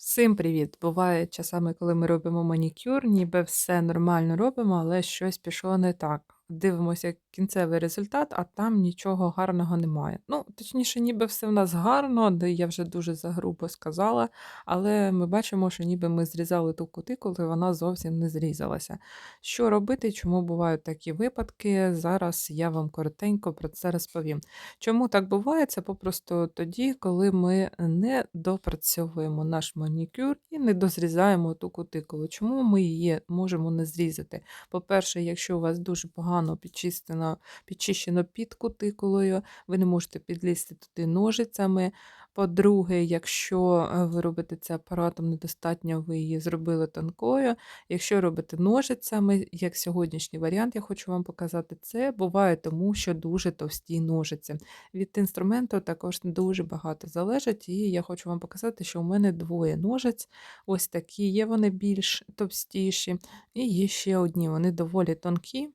Всім привіт! Буває часами, коли ми робимо манікюр, ніби все нормально робимо, але щось пішло не так. Дивимося кінцевий результат, а там нічого гарного немає. Ну, точніше, ніби все в нас гарно, де я вже дуже загрубо сказала, але ми бачимо, що ніби ми зрізали ту кутикулу, і вона зовсім не зрізалася. Що робити, чому бувають такі випадки? Зараз я вам коротенько про це розповім. Чому так буває? Це попросту тоді, коли ми не допрацьовуємо наш манікюр і не дозрізаємо ту кутикулу. Чому ми її можемо не зрізати? По-перше, якщо у вас дуже погано підчистено, підчищено під кутикулою, ви не можете підлізти туди ножицями. По-друге, якщо е, ви робите це апаратом, недостатньо ви її зробили тонкою. Якщо робите ножицями, як сьогоднішній варіант, я хочу вам показати, це буває тому, що дуже товсті ножиці. Від інструменту також дуже багато залежить, і я хочу вам показати, що у мене двоє ножиць. Ось такі є вони більш товстіші, і є ще одні, вони доволі тонкі.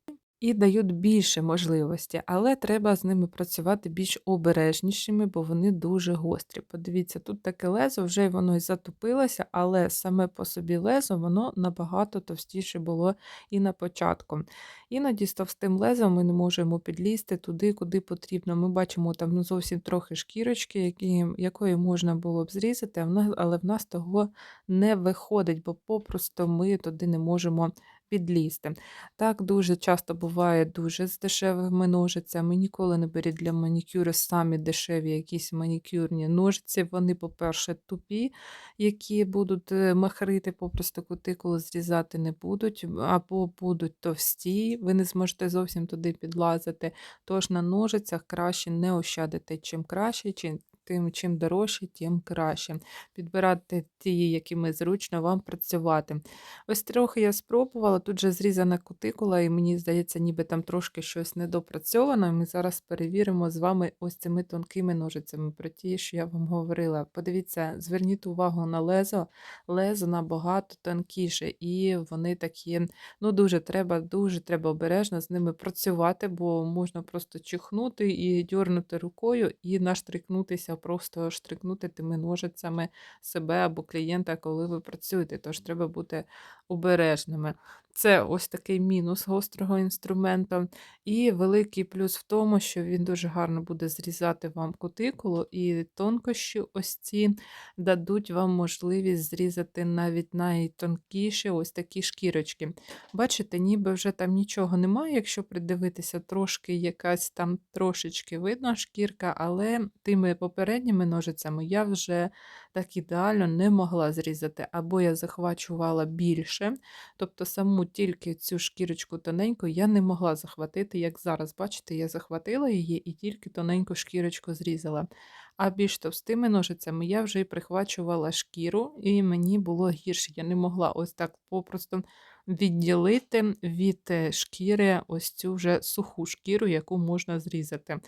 І дають більше можливості, але треба з ними працювати більш обережнішими, бо вони дуже гострі. Подивіться, тут таке лезо, вже воно і затупилося, але саме по собі лезо воно набагато товстіше було і на початку. Іноді з товстим лезом ми не можемо підлізти туди, куди потрібно. Ми бачимо там ну, зовсім трохи шкірочки, які, якої можна було б зрізати, але в нас того не виходить, бо попросту ми туди не можемо підлізти. Так дуже часто буває дуже з дешевими ножицями. Ніколи не беріть для манікюру самі дешеві якісь манікюрні ножиці. Вони, по-перше, тупі, які будуть е, махрити, попросту кутикулу зрізати не будуть, або будуть товсті, ви не зможете зовсім туди підлазити. Тож на ножицях краще не ощадити чим краще, чим тим чим дорожче, тим краще. Підбирати ті, якими зручно вам працювати. Ось трохи я спробувала, тут же зрізана кутикула, і мені здається, ніби там трошки щось недопрацьовано. Ми зараз перевіримо з вами ось цими тонкими ножицями, про ті, що я вам говорила. Подивіться, зверніть увагу на лезо, лезо набагато тонкіше, і вони такі, ну дуже треба, дуже треба обережно з ними працювати, бо можна просто чихнути і дьорнути рукою, і наштрикнутися просто штрикнути тими ножицями себе або клієнта, коли ви працюєте. Тож треба бути обережними. Це ось такий мінус гострого інструменту. І великий плюс в тому, що він дуже гарно буде зрізати вам кутикулу, і тонкощі ось ці дадуть вам можливість зрізати навіть найтонкіші ось такі шкірочки. Бачите, ніби вже там нічого немає, якщо придивитися, трошки якась там трошечки видно шкірка, але тими попередніми ножицями я вже так ідеально не могла зрізати, або я захвачувала більше, тобто саму тільки цю шкірочку тоненьку я не могла захватити, як зараз, бачите, я захватила її і тільки тоненьку шкірочку зрізала. А більш товстими ножицями я вже й прихвачувала шкіру, і мені було гірше. Я не могла ось так попросту відділити від е, шкіри ось цю вже суху шкіру, яку можна зрізати.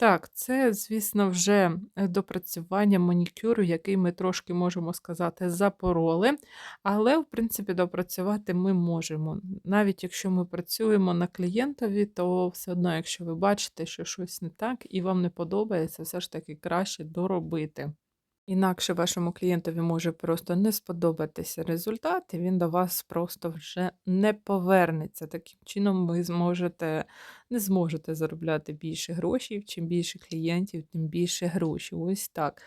Так, це, звісно, вже е, допрацювання манікюру, який ми трошки можемо сказати, запороли, але, в принципі, допрацювати ми можемо. Навіть якщо ми працюємо на клієнтові, то все одно, якщо ви бачите, що щось не так і вам не подобається, все ж таки краще доробити. Інакше вашому клієнтові може просто не сподобатися результат, і він до вас просто вже не повернеться. Таким чином, ви зможете, не зможете заробляти більше грошей. Чим більше клієнтів, тим більше грошей. Ось так.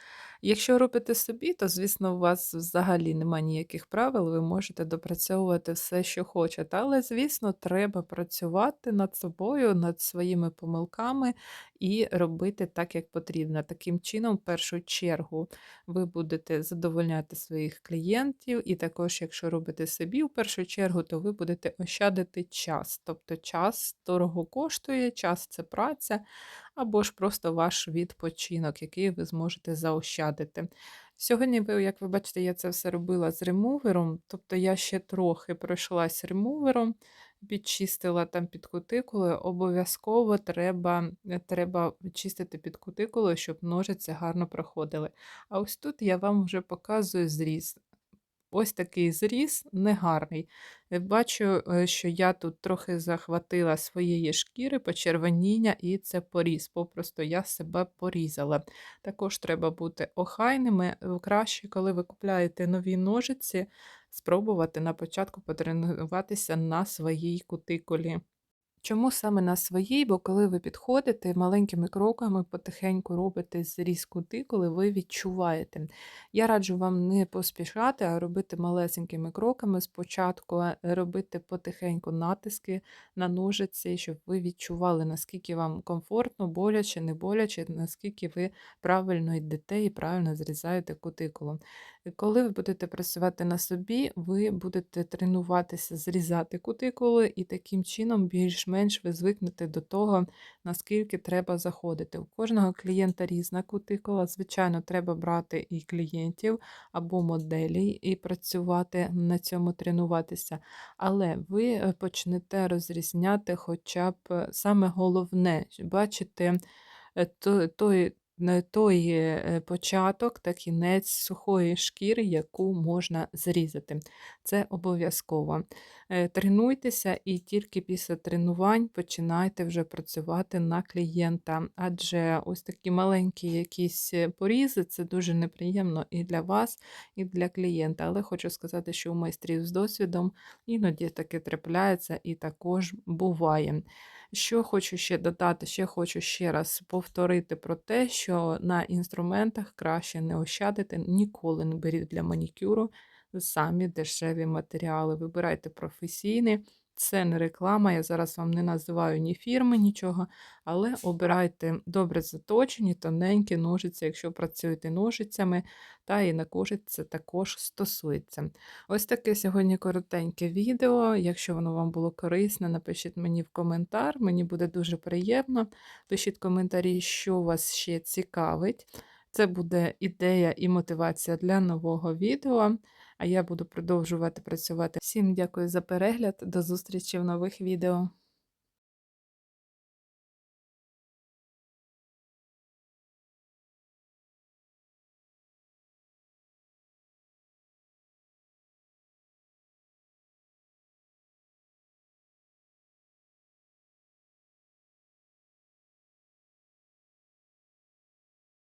Якщо робите собі, то, звісно, у вас взагалі немає ніяких правил, ви можете допрацьовувати все, що хочете. Але, звісно, треба працювати над собою, над своїми помилками і робити так, як потрібно. Таким чином, в першу чергу, ви будете задовольняти своїх клієнтів, і також, якщо робите собі в першу чергу, то ви будете ощадити час. Тобто час дорого коштує, час це праця, або ж просто ваш відпочинок, який ви зможете заощадити. Сьогодні, як ви бачите, я це все робила з ремувером, тобто я ще трохи пройшлась ремувером, підчистила там під кутикулою. Обов'язково треба треба чистити під кутикулою, щоб ножиці гарно проходили. А ось тут я вам вже показую зріз. Ось такий зріз негарний. Е, Бачу, е, що я тут трохи захватила своєї шкіри, почервоніння, і це поріз. Попросту я себе порізала. Також треба бути охайними. Е, Краще, коли ви купляєте нові ножиці, спробувати на початку потренуватися на своїй кутикулі. Чому саме на своїй? Бо коли ви підходите маленькими кроками, потихеньку робите зріз кутикули, ви відчуваєте. Я раджу вам не поспішати, а робити малесенькими кроками спочатку, робити потихеньку натиски на ножиці, щоб ви відчували, наскільки вам комфортно, боляче, не боляче, наскільки ви правильно йдете і правильно зрізаєте кутикулу. Коли ви будете працювати на собі, ви будете тренуватися зрізати кутикули, і таким чином більш-менш ви звикнете до того, наскільки треба заходити. У кожного клієнта різна кутикула. Звичайно, треба брати і клієнтів або моделі і працювати на цьому тренуватися. Але ви е, почнете розрізняти хоча б е, саме головне, бачите, е, то- той е, початок та кінець сухої шкіри, яку можна зрізати. Це обов'язково. Е, Тренуйтеся і тільки після тренувань починайте вже працювати на клієнта, адже ось такі маленькі якісь е, порізи це дуже неприємно і для вас, і для клієнта. Але хочу сказати, що у майстрів з досвідом іноді таке трапляється і також буває. Що хочу ще додати, ще хочу ще раз повторити про те, що на інструментах краще не ощадити, ніколи не беріть для манікюру самі дешеві матеріали. Вибирайте професійні, це не реклама. Я зараз вам не називаю ні фірми, нічого, але обирайте добре заточені, тоненькі ножиці, якщо працюєте ножицями, та і на кожиць це також стосується. Ось таке сьогодні коротеньке відео. Якщо воно вам було корисне, напишіть мені в коментар, мені буде дуже приємно. Пишіть коментарі, що вас ще цікавить. Це буде ідея і мотивація для нового відео. А я буду продовжувати працювати. Всім дякую за перегляд, до зустрічі в нових відео.